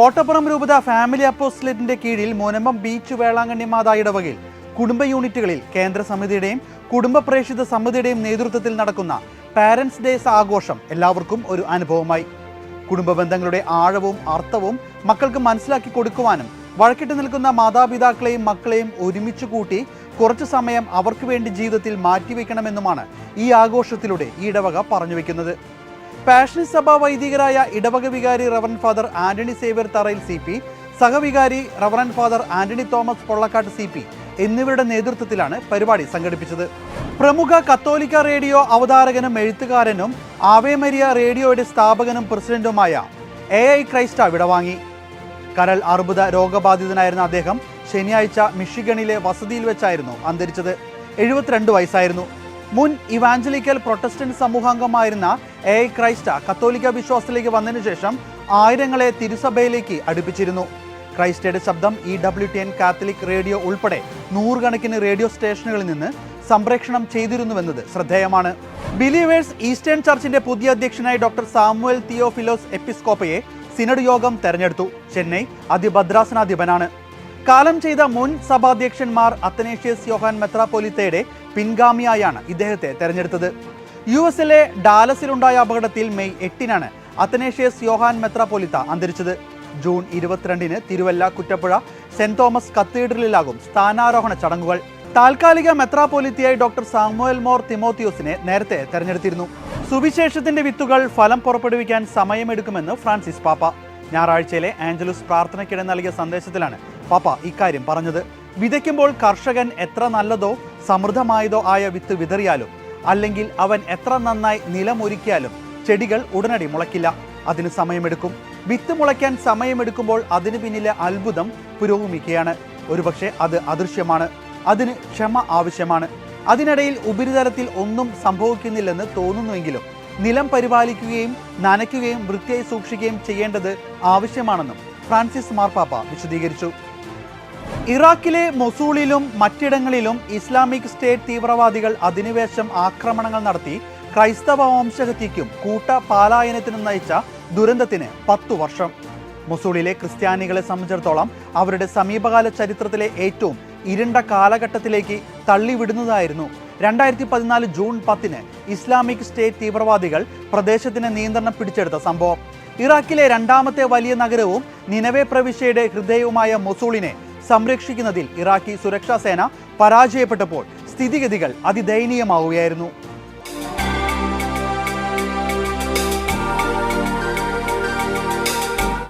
കോട്ടപ്പുറം രൂപത ഫാമിലി അപ്പോസ്ലേറ്റിന്റെ കീഴിൽ മുനമ്പം ബീച്ച് വേളാങ്കണ്ണി മാതാ ഇടവകയിൽ കുടുംബ യൂണിറ്റുകളിൽ കേന്ദ്ര സമിതിയുടെയും കുടുംബ പ്രേക്ഷിത സമിതിയുടെയും നേതൃത്വത്തിൽ നടക്കുന്ന പാരന്റ്സ് ഡേസ് ആഘോഷം എല്ലാവർക്കും ഒരു അനുഭവമായി. കുടുംബ ബന്ധങ്ങളുടെ ആഴവും അർത്ഥവും മക്കൾക്ക് മനസ്സിലാക്കി കൊടുക്കുവാനും വഴക്കിട്ട് നിൽക്കുന്ന മാതാപിതാക്കളെയും മക്കളെയും ഒരുമിച്ച് കൂട്ടി കുറച്ചു സമയം അവർക്ക് വേണ്ടി ജീവിതത്തിൽ മാറ്റിവെക്കണമെന്നുമാണ് ഈ ആഘോഷത്തിലൂടെ ഈ ഇടവക പറഞ്ഞു വെക്കുന്നത്. പാഷൻ സഭ വൈദികരായ ഇടവക വികാരി reverend father Antony Xavier Tharayil C P സഹവികാരി reverend father Antony Thomas Pollakkattu C P എന്നിവരുടെ നേതൃത്വത്തിലാണ് പരിപാടി സംഘടിപ്പിച്ചത്. പ്രമുഖ കത്തോലിക്ക റേഡിയോ അവതാരകനും എഴുത്തുകാരനും ആവേമരിയ റേഡിയോയുടെ സ്ഥാപകനും പ്രസിഡന്റുമായ എ ഐ ക്രൈസ്റ്റ വിടവാങ്ങി. കരൾ അർബുദ രോഗബാധിതനായിരുന്ന അദ്ദേഹം ശനിയാഴ്ച മിഷിഗണിലെ വസതിയിൽ വെച്ചായിരുന്നു അന്തരിച്ചത്. എഴുപത്തിരണ്ട് വയസ്സായിരുന്നു. മുൻ ഇവാഞ്ചലിക്കൽ പ്രൊട്ടസ്റ്റന്റ് സമൂഹാംഗമായിരുന്ന എ ക്രൈസ്റ്റ കത്തോലിക്ക വിശ്വാസത്തിലേക്ക് വന്നതിനു ശേഷം ആയിരങ്ങളെ തിരുസഭയിലേക്ക് അടുപ്പിച്ചിരുന്നു. ക്രൈസ്റ്റയുടെ ശബ്ദം E W T N Catholic radio ഉൾപ്പെടെ നൂറുകണക്കിന് റേഡിയോ സ്റ്റേഷനുകളിൽ നിന്ന് സംപ്രേക്ഷണം ചെയ്തിരുന്നുവെന്നത് ശ്രദ്ധേയമാണ്. ബിലീവേഴ്സ് ഈസ്റ്റേൺ ചർച്ചിന്റെ പുതിയ അധ്യക്ഷനായി ഡോക്ടർ സാമുവൽ തിയോഫിലോസ് എപ്പിസ്കോപ്പയെ സിനഡ് യോഗം തെരഞ്ഞെടുത്തു. ചെന്നൈ അതിഭദ്രാസനാധിപനാണ്. കാലം ചെയ്ത മുൻ സഭാധ്യക്ഷന്മാർ അത്തനേഷ്യസ് യോഹാൻ മെത്രാപ്പൊലിത്തയുടെ പിൻഗാമിയായാണ് ഇദ്ദേഹത്തെ തെരഞ്ഞെടുത്തത്. യു എസിലെ ഡാലസിലുണ്ടായ അപകടത്തിൽ മെയ് എട്ടിനാണ് അത്തനേഷ്യസ് യോഹാൻ മെത്രാപോലിത്ത അന്തരിച്ചത്. ജൂൺ ഇരുപത്തിരണ്ടിന് തിരുവല്ല കുറ്റപ്പുഴ സെന്റ് തോമസ് കത്തീഡ്രലിലാകും സ്ഥാനാരോഹണ ചടങ്ങുകൾ. താൽക്കാലിക മെത്രാപോലിത്തിയായി ഡോക്ടർ സാമുവൽ മോർ തിമോത്തിയോസിനെ നേരത്തെ തെരഞ്ഞെടുത്തിരുന്നു. സുവിശേഷത്തിന്റെ വിത്തുകൾ ഫലം പുറപ്പെടുവിക്കാൻ സമയമെടുക്കുമെന്ന് ഫ്രാൻസിസ് പാപ്പ. ഞായറാഴ്ചയിലെ ആഞ്ചലസ് പ്രാർത്ഥനയ്ക്കിടെ നൽകിയ സന്ദേശത്തിലാണ് പാപ്പ ഇക്കാര്യം പറഞ്ഞത്. വിതയ്ക്കുമ്പോൾ കർഷകൻ എത്ര നല്ലതോ സമൃദ്ധമായതോ ആയ വിത്ത് വിതറിയാലും അല്ലെങ്കിൽ അവൻ എത്ര നന്നായി നിലമൊരുക്കിയാലും ചെടികൾ ഉടനടി മുളയ്ക്കില്ല. അതിന് സമയമെടുക്കും. വിത്ത് മുളയ്ക്കാൻ സമയമെടുക്കുമ്പോൾ അതിന് പിന്നിലെ അത്ഭുതം പുരോഗമിക്കുകയാണ്. ഒരുപക്ഷെ അത് അദൃശ്യമാണ്. അതിന് ക്ഷമ ആവശ്യമാണ്. അതിനിടയിൽ ഉപരിതലത്തിൽ ഒന്നും സംഭവിക്കുന്നില്ലെന്ന് തോന്നുന്നുവെങ്കിലും നിലം പരിപാലിക്കുകയും നനയ്ക്കുകയും വൃത്തിയായി സൂക്ഷിക്കുകയും ചെയ്യേണ്ടത് ആവശ്യമാണെന്നും ഫ്രാൻസിസ് മാർപ്പാപ്പ വിശദീകരിച്ചു. ഇറാഖിലെ മൊസൂളിലും മറ്റിടങ്ങളിലും ഇസ്ലാമിക് സ്റ്റേറ്റ് തീവ്രവാദികൾ അധിനിവേശം ആക്രമണങ്ങൾ നടത്തി ക്രൈസ്തവ വംശഹത്യയ്ക്കും കൂട്ട പാലായനത്തിനും നയിച്ച ദുരന്തത്തിന് പത്തു വർഷം. മൊസൂളിലെ ക്രിസ്ത്യാനികളെ സംബന്ധിച്ചിടത്തോളം അവരുടെ സമീപകാല ചരിത്രത്തിലെ ഏറ്റവും ഇരുണ്ട കാലഘട്ടത്തിലേക്ക് തള്ളിവിടുന്നതായിരുന്നു. രണ്ടായിരത്തി പതിനാല് ജൂൺ പത്തിന് ഇസ്ലാമിക് സ്റ്റേറ്റ് തീവ്രവാദികൾ പ്രദേശത്തിന് നിയന്ത്രണം പിടിച്ചെടുത്ത സംഭവം. ഇറാഖിലെ രണ്ടാമത്തെ വലിയ നഗരവും നിലവെ പ്രവിശ്യയുടെ ഹൃദയവുമായ മൊസൂളിനെ സംരക്ഷിക്കുന്നതിൽ ഇറാഖി സുരക്ഷാ സേന പരാജയപ്പെട്ടപ്പോൾ സ്ഥിതിഗതികൾ അതിദയനീയമാവുകയായിരുന്നു.